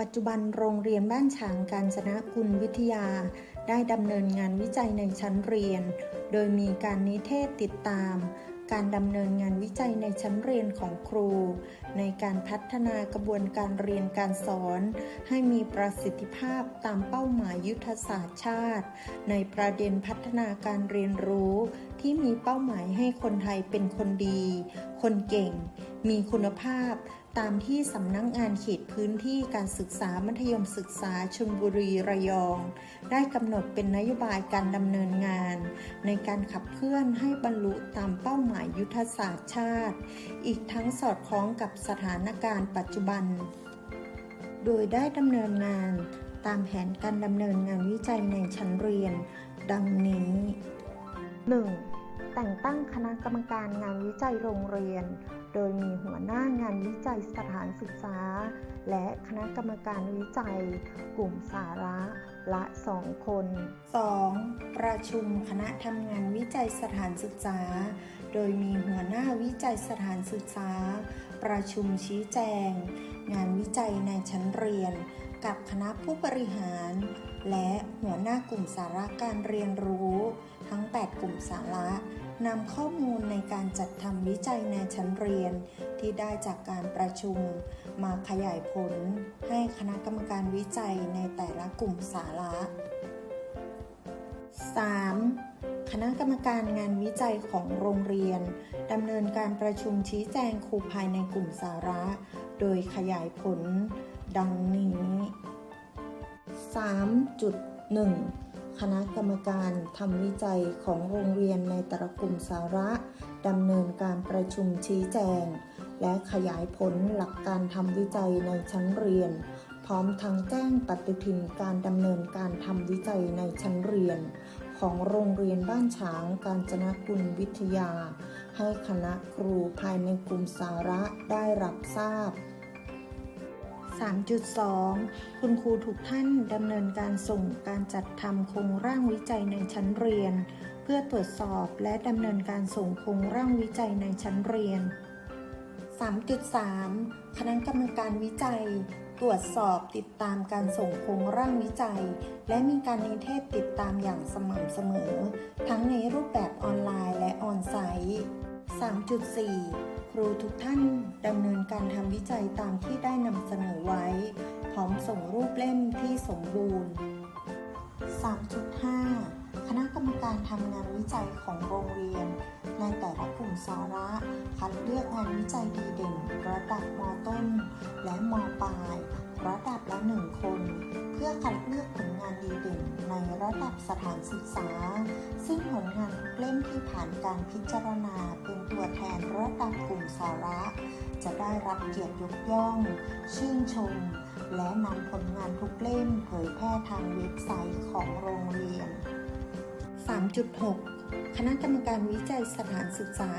ปัจจุบันโรงเรียนบ้านฉางการจนะกุลวิทยา ได้ดำเนินงานวิจัยในชั้นเรียน โดยมีการนิเทศติดตาม การดำเนินงานวิจัยในชั้นเรียนของครู ในการพัฒนากระบวนการเรียนการสอน ให้มีประสิทธิภาพตามเป้าหมายยุทธศาสตร์ชาติ ในประเด็นพัฒนาการเรียนรู้ ที่มีเป้าหมายให้คนไทยเป็นคนดี คนเก่ง มีคุณภาพตามที่สำนักงงานเขตพื้นที่การศึกษามัธยมศึกษาชลบุรีระยอง ได้กำหนดเป็นนโยบายการดำเนินงาน ในการขับเคลื่อนให้บรรลุตามเป้าหมายยุทธศาสตร์ชาติ อีกทั้งสอดคล้องกับสถานการณ์ปัจจุบัน โดยได้ดำเนินงานตามแผนการดำเนินงานวิจัยในชั้นเรียน ดังนี้ 1. แต่งตั้งคณะกรรมการงานวิจัยโรงเรียน โดยมีหัวหน้างานวิจัยสถานศึกษา และคณะกรรมการวิจัย กลุ่มสาระละ2คน 2. ประชุมคณะทำงานวิจัยสถานศึกษา โดยมีหัวหน้าวิจัยสถานศึกษา ประชุมชี้แจง งานวิจัยในชั้นเรียน กับคณะผู้บริหาร และหัวหน้ากลุ่มสาระการเรียนรู้ ทั้ง 8 กลุ่มสาระ นำข้อมูลในการจัดทำวิจัยในชั้นเรียน ที่ได้จากการประชุม มาขยายผล ให้คณะกรรมการวิจัยในแต่ละกลุ่มสาระ 3. คณะกรรมการงานวิจัยของโรงเรียนดำเนินการประชุมชี้แจงครูภายในกลุ่มสาระ โดยขยายผล ดังนี้ 3.1 คณะกรรมการทำวิจัยของโรงเรียนในแต่ละกลุ่มสาระดำเนินการประชุมชี้แจง และขยายผลหลักการทำวิจัยในชั้นเรียน พร้อมทั้งแจ้งปฏิทินการดำเนินการทำวิจัยในชั้นเรียน ของโรงเรียนบ้านฉางการจนกุลวิทยา ให้คณะครูภายในกลุ่มสาระได้รับทราบ 3.2 คุณครูทุกท่านดำเนินการส่งการจัดทำโครงร่างวิจัยในชั้นเรียน เพื่อตรวจสอบและดำเนินการส่งโครงร่างวิจัยในชั้นเรียน 3.3 คณะกรรมการวิจัย ตรวจสอบติดตามการส่งโครงร่างวิจัย และมีการนิเทศติดตามอย่างสม่ำเสมอ ทั้งในรูปแบบออนไลน์และออนไซต์ 3.4 ครูทุกท่านดำเนินการทำวิจัยตามที่ได้นำเสนอไว้ พร้อมส่งรูปเล่มที่สมบูรณ์ 3.5 คณะกรรมการทำงานวิจัยของโรงเรียน ในแต่ละกลุ่มสาระคัดเลือกงานวิจัยดีเด่น ระดับมต้น และมปลาย ระดับละหนึ่งคน เพื่อคัดเลือกผลงานดีเด่นในระดับสถานศึกษา ซึ่งผล นทุกเล่มที่ผ่านการพิจารณาเป็นตัวแทนระดับกลุ่มสาระ จะได้รับเกียรติยกย่อง ชื่นชม และนำผลงานทุกเล่มเผยแพร่ทางเว็บไซต์ของโรงเรียน 3.6 คณะกรรมการวิจัยสถานศึกษา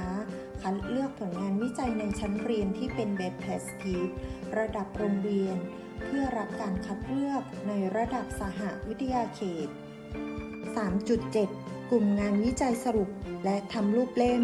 คัดเลือกผลงานวิจัยในชั้นเรียนที่เป็นแบบแพสทีฟระดับโรงเรียน เพื่อรับการคัดเลือกในระดับสหวิทยาเขต 3.7 กลุ่มงานวิจัยสรุปและทำรูปเล่ม